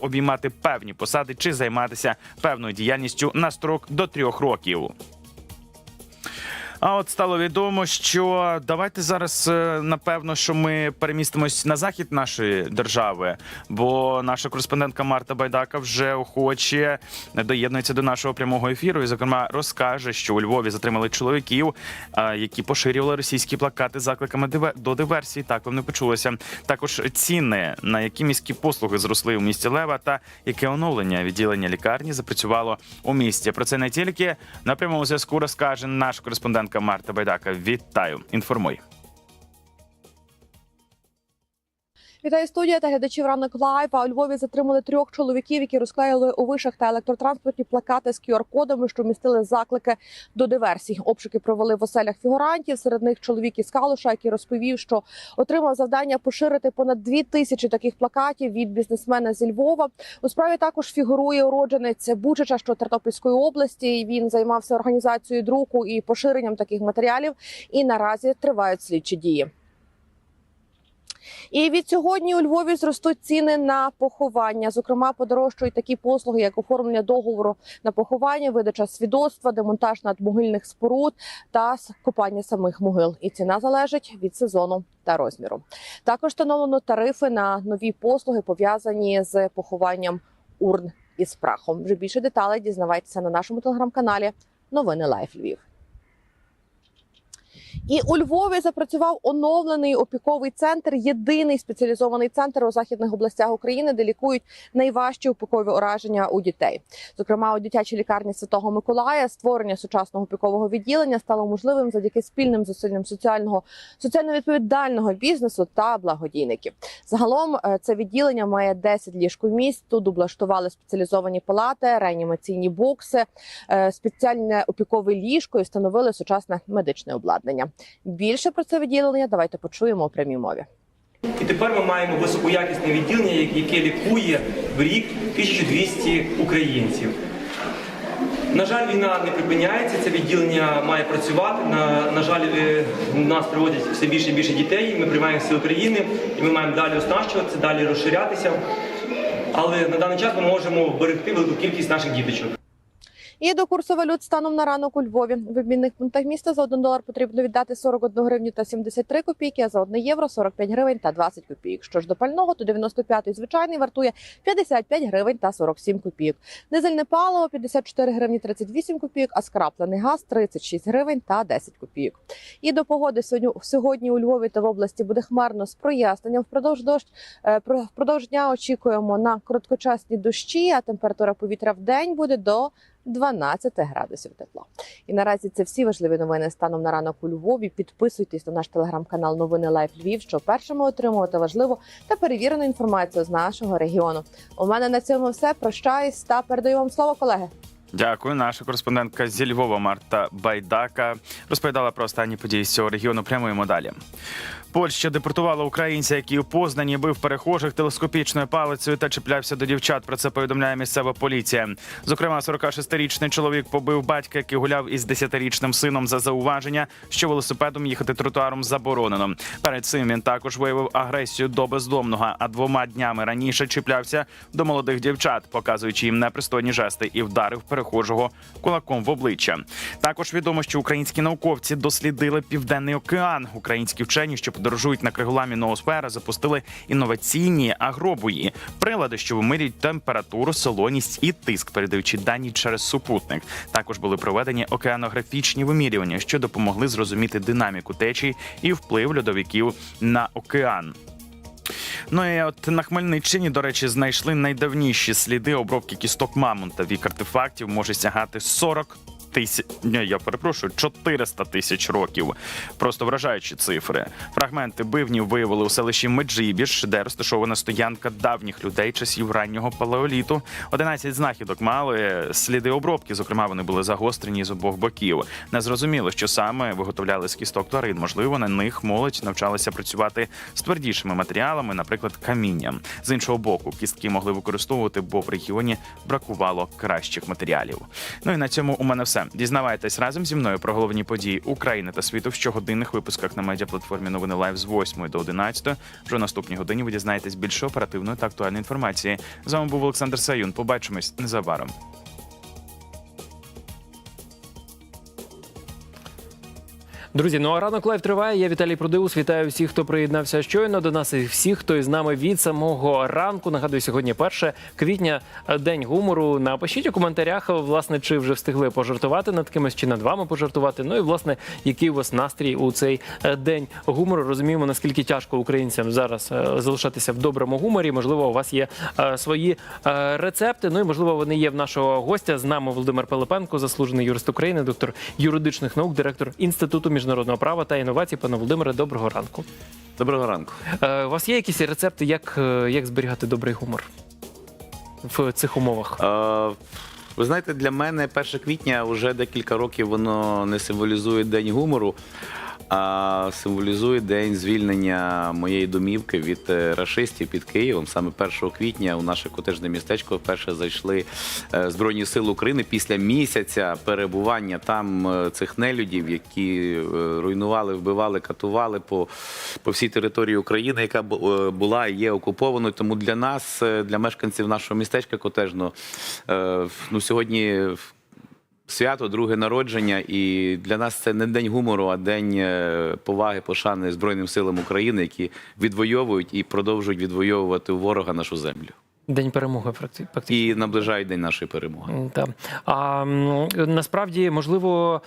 обіймати певні посади чи займатися певною діяльністю на строк до трьох років. А от стало відомо, що давайте зараз е, напевно, що ми перемістимось на захід нашої держави, бо наша кореспондентка Марта Байдака вже охоче доєднується до нашого прямого ефіру. І, зокрема, розкаже, що у Львові затримали чоловіків, е, які поширювали російські плакати з закликами до диверсії. Так вам не почулося. Також ціни, на які міські послуги зросли у місті Лева, та яке оновлення відділення лікарні запрацювало у місті. Про це не тільки на прямому зв'язку розкаже наш кореспондентка Марта Байдака. Вітаю, інформуй. Вітаю студія та глядачів ранок лайв. А у Львові затримали трьох чоловіків, які розклеїли у вишах та електротранспорті плакати з QR-кодами, що містили заклики до диверсій. Обшуки провели в оселях фігурантів. Серед них чоловік із Калуша, який розповів, що отримав завдання поширити понад дві тисячі таких плакатів від бізнесмена зі Львова. У справі також фігурує уродженець Бучича, що Тернопільської області. Він займався організацією друку і поширенням таких матеріалів. І наразі тривають слідчі дії. І від сьогодні у Львові зростуть ціни на поховання. Зокрема, подорожчують такі послуги, як оформлення договору на поховання, видача свідоцтва, демонтаж надмогильних споруд та копання самих могил. І ціна залежить від сезону та розміру. Також встановлено тарифи на нові послуги, пов'язані з похованням урн із прахом. Вже більше деталей дізнавайтеся на нашому телеграм-каналі. Новини Лайф Львів. І у Львові запрацював оновлений опіковий центр, єдиний спеціалізований центр у західних областях України, де лікують найважчі опікові ураження у дітей. Зокрема, у дитячій лікарні Святого Миколая створення сучасного опікового відділення стало можливим завдяки спільним зусиллям соціального соціально відповідального бізнесу та благодійників. Загалом е, це відділення має 10 ліжкомісць. Тут облаштували спеціалізовані палати, реанімаційні бокси, е, спеціальне опікове ліжко і встановили сучасне медичне обладнання. Більше про це відділення давайте почуємо у прямій мові. І тепер ми маємо високоякісне відділення, яке лікує в рік 1200 українців. На жаль, війна не припиняється, це відділення має працювати. На, на жаль, е, нас приводять все більше і більше дітей. Ми приймаємо всі України і ми маємо далі оснащуватися, далі розширятися. Але на даний час ми можемо вберегти велику кількість наших діточок. І до курсу валют станом на ранок у Львові. В обмінних пунктах міста за 1 долар потрібно віддати 41 гривню та 73 копійки, а за 1 євро 45 гривень та 20 копійок. Що ж до пального, то 95-й звичайний вартує 55 гривень та 47 копійок. Дизельне паливо 54 гривні 38 копійок, а скраплений газ 36 гривень та 10 копійок. І до погоди сьогодні, у Львові та в області буде хмарно з проясненням. Впродовж дощ е, впродовж дня очікуємо на короткочасні дощі, а температура повітря в день буде до 12 градусів тепла. І наразі це всі важливі новини станом на ранок у Львові. Підписуйтесь на наш телеграм-канал Новини Лайф Львів, щоб першими отримувати важливу та перевірену інформацію з нашого регіону. У мене на цьому все. Прощаюсь та передаю вам слово, колеги. Дякую. Наша кореспондентка зі Львова Марта Байдака розповідала про останні події з цього регіону. Прямуємо далі. Польща депортувала українця, який у Познані бив перехожих телескопічною палицею та чіплявся до дівчат. Про це повідомляє місцева поліція. Зокрема, 46-річний чоловік побив батька, який гуляв із 10-річним сином за зауваження, що велосипедом їхати тротуаром заборонено. Перед цим він також виявив агресію до бездомного, а двома днями раніше чіплявся до молодих дівчат, показуючи їм непристойні жести, і вдарив перехожого кулаком в обличчя. Також відомо, що українські науковці дослідили південний океан. Українські вчені, що подорожують на криголамі ноосфери, запустили інноваційні агробої, прилади, що вимирюють температуру, солоність і тиск, передаючи дані через супутник. Також були проведені океанографічні вимірювання, що допомогли зрозуміти динаміку течій і вплив льодовиків на океан. Ну і от на Хмельниччині, до речі, знайшли найдавніші сліди обробки кісток мамонта. Вік артефактів може сягати 40 тисяч. Ні, я перепрошую, 400 тисяч років. Просто вражаючі цифри. Фрагменти бивнів виявили у селищі Меджибіж, де розташована стоянка давніх людей часів раннього палеоліту. 11 знахідок мали сліди обробки. Зокрема, вони були загострені з обох боків. Незрозуміло, що саме виготовляли з кісток тварин. Можливо, на них молодь навчалася працювати з твердішими матеріалами, наприклад, камінням. З іншого боку, кістки могли використовувати, бо в регіоні бракувало кращих матеріалів. Ну і на цьому у мене все. Все. Дізнавайтесь разом зі мною про головні події України та світу в щогодинних випусках на медіаплатформі Новини Лайв з 8 до 11. Вже наступній годині ви дізнаєтесь більше оперативної та актуальної інформації. З вами був Олександр Саюн. Побачимось незабаром. Друзі, ну а ранок лайв триває. Я Віталій Продиус. Вітаю всіх, хто приєднався щойно до нас, і всіх, хто із нами від самого ранку. Нагадую, сьогодні 1 квітня, е, день гумору. Напишіть у коментарях, власне, чи вже встигли пожартувати над кимось, чи над вами пожартувати. Ну і власне, який у вас настрій у цей е, день гумору. Розуміємо, наскільки тяжко українцям зараз е, залишатися в доброму гуморі. Можливо, у вас є свої рецепти. Ну і можливо, вони є в нашого гостя. З нами Володимир Пилипенко, заслужений юрист України, доктор юридичних наук, директор інституту міжнародного права та інновацій. Пане Володимире, доброго ранку. Доброго ранку. Е, У вас є якісь рецепти, як, е, як зберігати добрий гумор в цих умовах? Е, ви знаєте, для мене 1 квітня вже декілька років воно не символізує день гумору, а символізує день звільнення моєї домівки від е, рашистів під Києвом. Саме 1 квітня у наше котежне містечко вперше зайшли е, Збройні Сили України після місяця перебування там е, цих нелюдів, які руйнували, вбивали, катували по, по всій території України, яка бу- була і є окупованою. Тому для нас, для мешканців нашого містечка котежного, е, ну сьогодні свято, друге народження, і для нас це не день гумору, а день е, поваги, пошани Збройним силам України, які відвоюють і продовжують відвоювати у ворога нашу землю. День перемоги практи- практично. І наближають день нашої перемоги. М, Та. А насправді, можливо,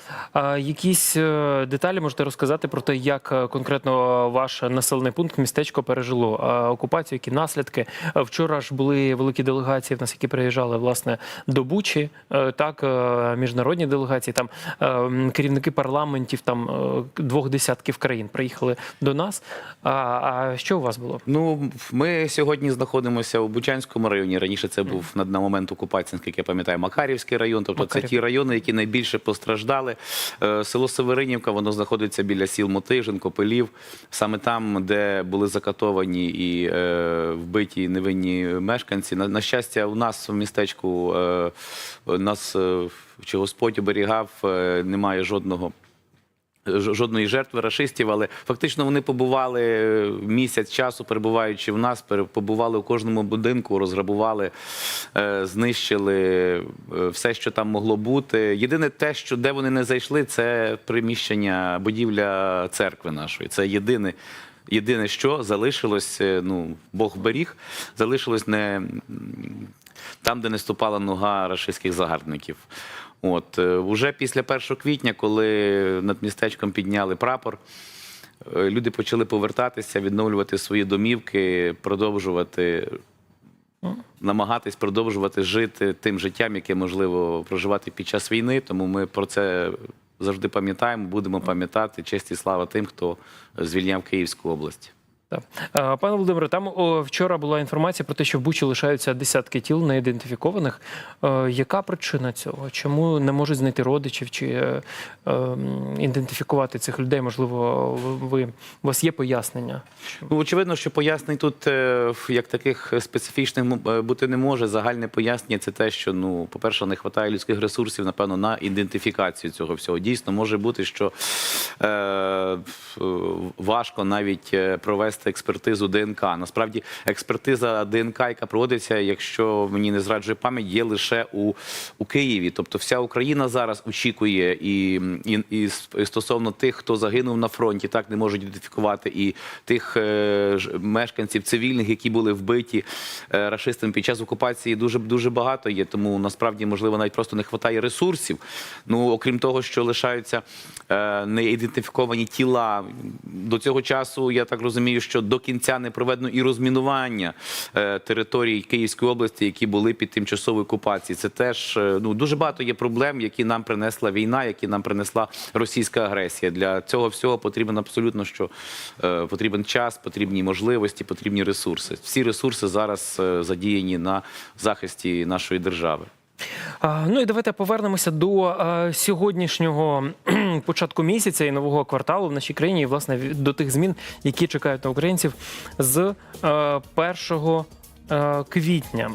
якісь е, деталі можете розказати про те, як е, конкретно ваш населений пункт, містечко пережило окупацію, які наслідки. Вчора ж були великі делегації, в нас які приїжджали власне до Бучі, е, так міжнародні делегації, там керівники парламентів там двох десятків країн приїхали до нас. А, що у вас було? Ну, ми сьогодні знаходимося у Бучанському районі. Раніше це був на, на момент окупації, наскільки я пам'ятаю, Макарівський район. Тобто Макарів. це ті райони, які найбільше постраждали. Е, Село Северинівка, воно знаходиться біля сіл Мотижин, Копелів, саме там, де були закатовані і е, вбиті невинні мешканці. На, на щастя, у нас в містечку е, нас чи Господь оберігав, немає жодного. Жодної жертви рашистів, але фактично вони побували е, місяць часу, перебуваючи в нас, побували у кожному будинку, розграбували, е, знищили е, все, що там могло бути. Єдине те, що де вони не зайшли, це приміщення, будівля церкви нашої. Це єдине. Єдине, що залишилось, ну Бог беріг, залишилось не там, де не ступала нога рашистських загарбників. От е, уже після 1 квітня, коли над містечком підняли прапор, е, люди почали повертатися, відновлювати свої домівки, продовжувати. Намагатись продовжувати жити тим життям, яке можливо проживати під час війни. Тому ми про це завжди пам'ятаємо, будемо пам'ятати. Честь і слава тим, хто звільняв Київську область. Пане Володимире, там вчора була інформація про те, що в Бучі лишаються десятки тіл неідентифікованих. Е, Яка причина цього? Чому не можуть знайти родичів чи е, е, м, ідентифікувати цих людей? Можливо, ви, у вас є пояснення? Ну, очевидно, що пояснень тут е, як таких специфічних бути не може. Загальне пояснення це те, що ну, по-перше, не вистачає людських ресурсів, напевно, на ідентифікацію цього всього. Дійсно, може бути, що е, важко навіть е, експертизу ДНК. Насправді, експертиза ДНК, яка проводиться, якщо мені не зраджує пам'ять, є лише у, у Києві. Тобто, вся Україна зараз очікує і, і, і стосовно тих, хто загинув на фронті, так не можуть ідентифікувати, і тих е, мешканців цивільних, які були вбиті е, рашистами під час окупації, дуже дуже багато є. Тому насправді можливо навіть просто не вистачає ресурсів. Ну окрім того, що лишаються е, неідентифіковані тіла. До цього часу я так розумію, що до кінця не проведено і розмінування е, територій Київської області, які були під тимчасовою окупацією. Це теж е, ну дуже багато є проблем, які нам принесла війна, які нам принесла російська агресія. Для цього всього потрібен абсолютно що е, потрібен час, потрібні можливості, потрібні ресурси. Всі ресурси зараз задіяні на захисті нашої держави. Ну і давайте повернемося до сьогоднішнього початку місяця і нового кварталу в нашій країні, і власне до тих змін, які чекають на українців з першого. 1 квітня.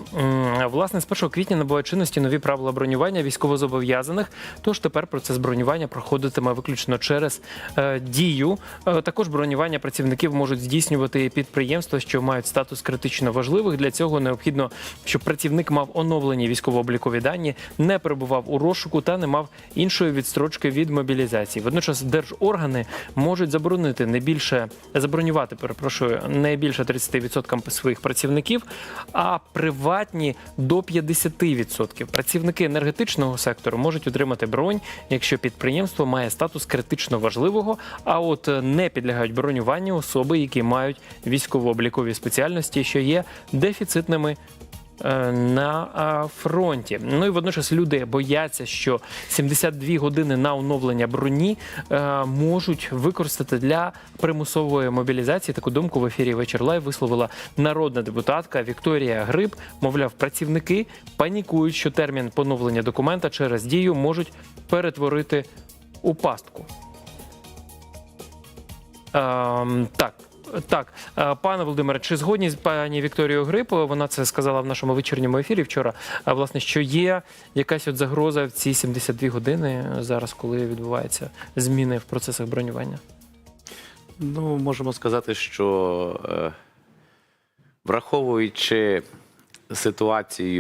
Власне, з 1 квітня набувають чинності нові правила бронювання військовозобов'язаних. Тож тепер процес бронювання проходитиме виключно через е, дію. Е, Також бронювання працівників можуть здійснювати підприємства, що мають статус критично важливих. Для цього необхідно, щоб працівник мав оновлені військово-облікові дані, не перебував у розшуку та не мав іншої відстрочки від мобілізації. Водночас держоргани можуть заборонити не більше забронювати, перепрошую, не більше 30% своїх працівників, а приватні до 50%. Працівники енергетичного сектору можуть отримати бронь, якщо підприємство має статус критично важливого, а от е, не підлягають бронюванню особи, які мають військово-облікові спеціальності, що є дефіцитними на фронті. Ну і водночас люди бояться, що 72 години на оновлення броні е, можуть використати для примусової мобілізації. Таку думку в ефірі вечір лайв висловила народна депутатка Вікторія Гриб. Мовляв, працівники панікують, що термін поновлення документа через дію можуть перетворити у пастку. Ем, так. Так, Е, пане Володимире, чи згодні з пані Вікторією Грип? Вона це сказала в нашому вечірньому ефірі вчора. Власне, що є якась от загроза в ці 72 години зараз, коли відбуваються зміни в процесах бронювання? Ну, можемо сказати, що е, враховуючи ситуацію